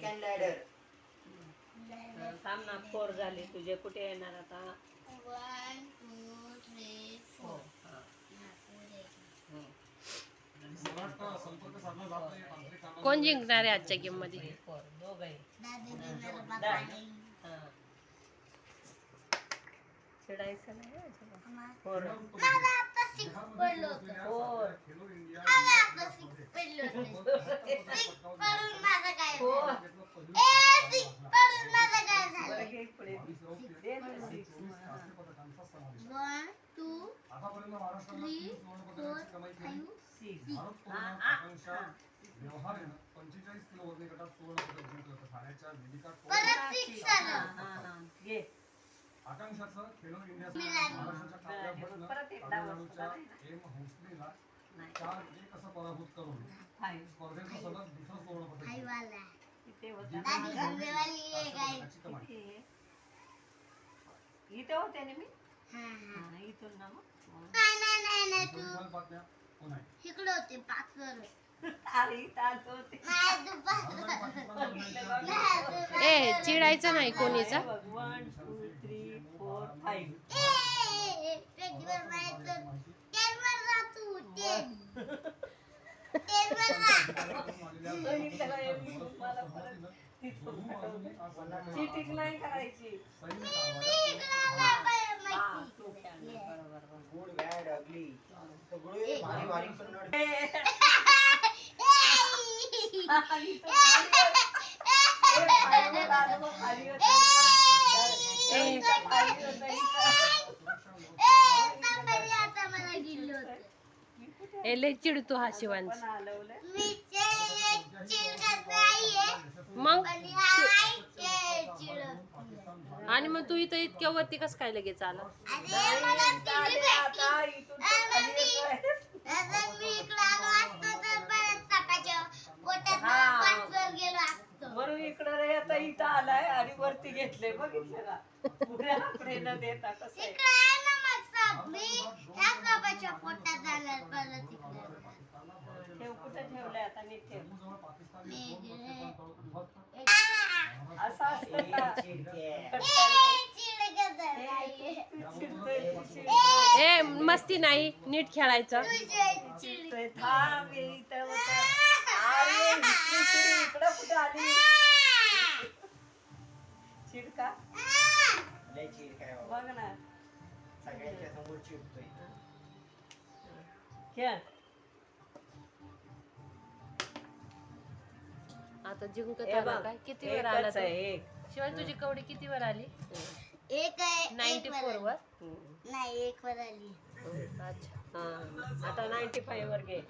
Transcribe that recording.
And ladder थांब ना four झाले. तुझे कुठे येणार आता? वन टू थ्री फोर कोण जिंकणार आहे आजच्या गेममध्ये हा. चिडायचं नाही हं फोर फोर मला आता सिक्स पडलं होतं सिक्स पडून माझं काय फोर झालं? ए सिक्स पडून माझं काय बरं झालं घे पुढे. दे ना six. हा. One two three four five. पंचेचाळीस किलो वजनी गटात सुवर्ण पदक जिंकलं होतं ठाण्याच्या वेदिका कोळी परत सिक्स झालं. घे. आकांक्षाचं खेलो इंडिया मी लागली. महाराष्ट्राच्या काव्या भटनं परत एकदा तामिळनाडूच्या बसतो. एम हौसलेला नाही. चार एक असं पराभूत करून Five. स्पर्धेचं सलग दुसरं सुवर्ण पदक फाईव्ह जिंकलं. आला दादी कमाई. इथे. होते ना मी हा हा हा, इथून ना मग नाही नाही नाही नाही तू दोन बातम्या पुन्हा आहे. इकडे होते पाच वर आले इथं आलो होते नाही तू पाच ए चिडायचं नाही कोणीचा one two three four five ए, पेटीवर नाही तर टेनवर जा तू टेन टेनवर जा बघितलं का एवढी मला परत तिथून पाठवलं. चिटिंग नाही करायची. हा. गुड बॅड अगली सगळे भारी भारी ए, लय चिडतो हा शिवांश. मी चिडत नाहीये, मग. आणि मग तू इथं इतक्या वरती कस काय लगेच आला मी इकडं आलो असतो तर परत सकाळच्या पोटात हा. पाचवर गेलो असतो. म्हणून इकडं रे आता इथं आलाय आणि वरती घेतले बघितलं का आकडे न देता कसं आहे इकडं आहे ना मग साप. मी ह्या सापाच्या पोटात जाणार परत इकडं. ठेव कुठं ठेवलंय आता नीट ठेव. असं असतं का चिडके ए, मस्ती नाही नीट खेळायचं चिडतोय. थांब हे इथं होतं. अरे इकडे सुरू, इकडं कुठं आली चिडका बाबा. बघ ना सगळ्यांच्या समोर चिडतोय खेळ आता जिंकत हे आला बघ, काय किती वर आला एकच तो? आहे एक शिवाय तुझी कवडी किती वर आली एक आहे एक नाईन्टी वर फोर आली. वर हम्म. नाही एक वर आली अच्छा हा आता नाईन्टी फाईव्ह वर घे